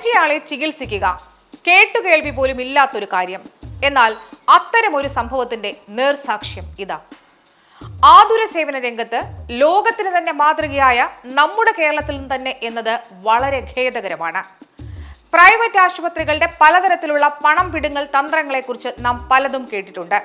മരിച്ചയാളെ ചികിത്സിക്കുക. കേട്ടുകേൾവി പോലും ഇല്ലാത്തൊരു കാര്യം. എന്നാൽ അത്തരം ഒരു സംഭവത്തിന്റെ നേർസാക്ഷ്യം ഇതാ. ആതുര സേവന രംഗത്ത് ലോകത്തിന് തന്നെ മാതൃകയായ നമ്മുടെ കേരളത്തിൽ തന്നെ എന്നത് വളരെ ഖേദകരമാണ്. പ്രൈവറ്റ് ആശുപത്രികളുടെ പലതരത്തിലുള്ള പണം പിടുങ്ങൽ തന്ത്രങ്ങളെക്കുറിച്ച് നാം പലതും കേട്ടിട്ടുണ്ട്.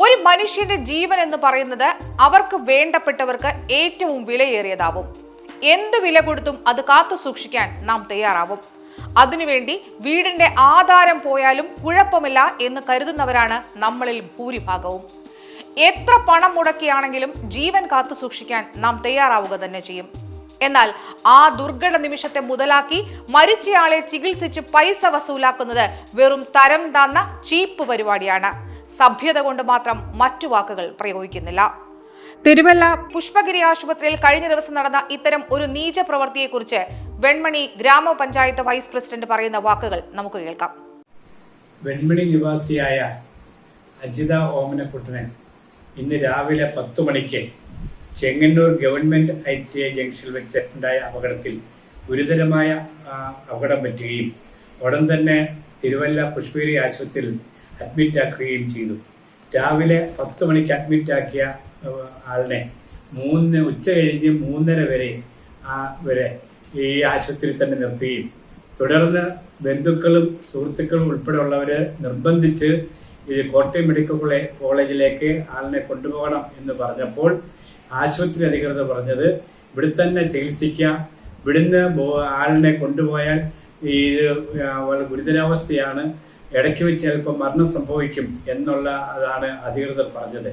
ഒരു മനുഷ്യന്റെ ജീവൻ എന്ന് പറയുന്നത് അവർക്ക് വേണ്ടപ്പെട്ടവർക്ക് ഏറ്റവും വിലയേറിയതാവും. എന്ത് വില കൊടുത്തും അത് കാത്തു സൂക്ഷിക്കാൻ നാം തയ്യാറാവും. അതിനുവേണ്ടി വീടിന്റെ ആധാരം പോയാലും കുഴപ്പമില്ല എന്ന് കരുതുന്നവരാണ് നമ്മളിൽ ഭൂരിഭാഗവും. എത്ര പണം മുടക്കിയാണെങ്കിലും ജീവൻ കാത്തു സൂക്ഷിക്കാൻ നാം തയ്യാറാവുക തന്നെ ചെയ്യും. എന്നാൽ ആ ദുർഘട നിമിഷത്തെ മുതലാക്കി മരിച്ചയാളെ ചികിത്സിച്ച് പൈസ വസൂലാക്കുന്നത് വെറും തരം താന്ന ചീപ്പ് പരിപാടിയാണ്. സഭ്യത കൊണ്ട് മാത്രം മറ്റു വാക്കുകൾ പ്രയോഗിക്കുന്നില്ല. തിരുവല്ല പുഷ്പഗിരി ആശുപത്രിയിൽ കഴിഞ്ഞ ദിവസം നടന്ന ഇത്തരം ഒരു നീച പ്രവൃത്തിയെക്കുറിച്ച് വെൺമണി ഗ്രാമപഞ്ചായത്ത് വൈസ് പ്രസിഡന്റ് പറയുന്ന വാക്കുകൾ നമുക്ക് കേൾക്കാം. വെൺമണി നിവാസിയായ അജിത ഓമനക്കുട്ടനൻ ഇന്ന് രാവിലെ പത്തു മണിക്ക് Chengannur government I T I ജംഗ്ഷനിൽ വെച്ച് ഉണ്ടായ അപകടത്തിൽ ഗുരുതരമായ അപകടം പറ്റുകയും ഉടൻ തന്നെ തിരുവല്ല പുഷ്പേരി ആശുപത്രിയിൽ അഡ്മിറ്റ് ആക്കുകയും ചെയ്തു. രാവിലെ പത്ത് മണിക്ക് അഡ്മിറ്റ് ആക്കിയ ആളിനെ മൂന്ന് ഉച്ച കഴിഞ്ഞ് മൂന്നര വരെ വരെ ഈ ആശുപത്രിയിൽ തന്നെ നിർത്തുകയും തുടർന്ന് ബന്ധുക്കളും സുഹൃത്തുക്കളും ഉൾപ്പെടെയുള്ളവര് നിർബന്ധിച്ച് ഇത് കോട്ടയം മെഡിക്കൽ കോളേജിലേക്ക് ആളിനെ കൊണ്ടുപോകണം എന്ന് പറഞ്ഞപ്പോൾ ആശുപത്രി അധികൃതർ പറഞ്ഞത് ഇവിടെ തന്നെ ചികിത്സിക്കാം ഇവിടുന്ന് ആളിനെ കൊണ്ടുപോയാൽ ഇത് വളരെ ഗുരുതരാവസ്ഥയാണ്. ഇടയ്ക്ക് വെച്ച് ചിലപ്പോൾ മരണം സംഭവിക്കും എന്നുള്ള അതാണ് അധികൃതർ പറഞ്ഞത്.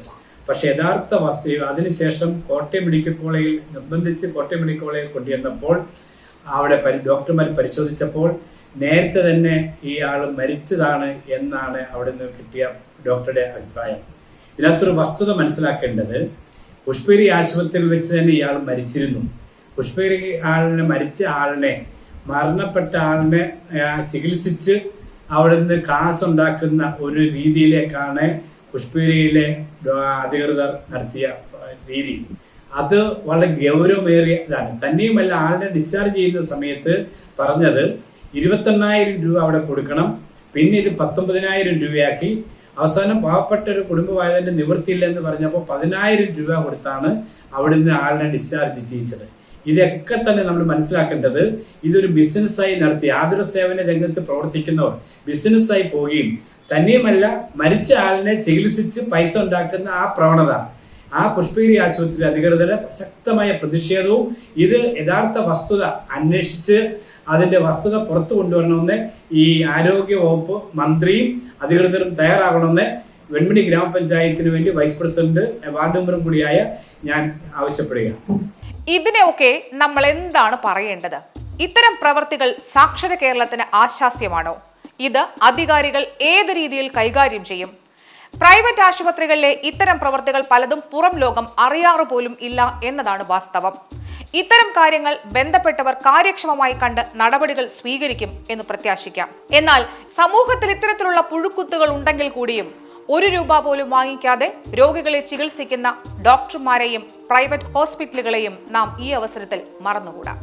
പക്ഷെ യഥാർത്ഥ വസ്തു അതിനുശേഷം കോട്ടയം മെഡിക്കൽ കോളേജിൽ നിർബന്ധിച്ച് കോട്ടയം മെഡിക്കൽ കോളേജിൽ കൊണ്ടുവന്നപ്പോൾ അവിടെ ഡോക്ടർമാർ പരിശോധിച്ചപ്പോൾ നേരത്തെ തന്നെ ഈ ആൾ മരിച്ചതാണ് എന്നാണ് അവിടെ നിന്ന് കിട്ടിയ ഡോക്ടറുടെ അഭിപ്രായം. ഇതിനകത്തൊരു വസ്തുത മനസ്സിലാക്കേണ്ടത് പുഷ്പഗിരി ആശുപത്രിയിൽ വെച്ച് തന്നെ ഇയാൾ മരിച്ചിരുന്നു. പുഷ്പഗിരി ആളിനെ മരിച്ച ആളിനെ മരണപ്പെട്ട ആളിനെ ചികിത്സിച്ച് അവിടെ നിന്ന് കാശുണ്ടാക്കുന്ന ഒരു രീതിയിലേക്കാണ് പുഷ്പഗിരിയിലെ അധികൃതർ നടത്തിയ രീതി. അത് വളരെ ഗൗരവമേറിയ ഇതാണ്. തന്നെയുമല്ല ആളിനെ ഡിസ്ചാർജ് ചെയ്യുന്ന സമയത്ത് പറഞ്ഞത് ഇരുപത്തെണ്ണായിരം രൂപ അവിടെ കൊടുക്കണം പിന്നെ ഇത് പത്തൊമ്പതിനായിരം രൂപയാക്കി. അവസാനം പാവപ്പെട്ട ഒരു കുടുംബമായതിന്റെ നിവൃത്തിയില്ല എന്ന് പറഞ്ഞപ്പോൾ പതിനായിരം രൂപ കൊടുത്താണ് അവിടെ നിന്ന് ആളിനെ ഡിസ്ചാർജ് ചെയ്യിച്ചത്. ഇതൊക്കെ തന്നെ നമ്മൾ മനസ്സിലാക്കേണ്ടത് ഇതൊരു ബിസിനസ്സായി നടത്തി ആതുര സേവന രംഗത്ത് പ്രവർത്തിക്കുന്നവർ ബിസിനസ്സായി പോവുകയും തന്നെയുമല്ല മരിച്ച ആളിനെ ചികിത്സിച്ച് പൈസ ഉണ്ടാക്കുന്ന ആ പ്രവണത. ആ പുഷ്പഗിരി ആശുപത്രി അധികൃതർ ശക്തമായ പ്രതിഷേധവും ഇത് യഥാർത്ഥ വസ്തുത അന്വേഷിച്ച് അതിന്റെ വസ്തുത പുറത്തു കൊണ്ടുവരണമെന്ന് ഈ ആരോഗ്യ വകുപ്പ് മന്ത്രിയും അധികൃതരും തയ്യാറാകണമെന്ന് വെൺമണി ഗ്രാമപഞ്ചായത്തിന് വേണ്ടി വൈസ് പ്രസിഡന്റ് വാർഡ് മെമ്പറും കൂടിയായ ഞാൻ ആവശ്യപ്പെടുകയാണ്. ഇതിനെയൊക്കെ നമ്മൾ എന്താണ് പറയേണ്ടത്? ഇത്തരം പ്രവർത്തികൾ സാക്ഷര കേരളത്തിന് ആശാസ്യമാണോ ഇത് അധികാരികൾ ഏത് രീതിയിൽ കൈകാര്യം ചെയ്യും? പ്രൈവറ്റ് ആശുപത്രികളിലെ ഇത്തരം പ്രവൃത്തികൾ പലതും പുറം ലോകം അറിയാറ് പോലും ഇല്ല എന്നതാണ് വാസ്തവം. ഇത്തരം കാര്യങ്ങൾ ബന്ധപ്പെട്ടവർ കാര്യക്ഷമമായി കണ്ട് നടപടികൾ സ്വീകരിക്കും എന്ന് പ്രത്യാശിക്കാം. എന്നാൽ സമൂഹത്തിൽ ഇത്തരത്തിലുള്ള പുഴുക്കുത്തുകൾ ഉണ്ടെങ്കിൽ കൂടിയും ഒരു രൂപ പോലും വാങ്ങിക്കാതെ രോഗികളെ ചികിത്സിക്കുന്ന ഡോക്ടർമാരെയും പ്രൈവറ്റ് ഹോസ്പിറ്റലുകളെയും നാം ഈ അവസരത്തിൽ മറന്നുകൂടാ.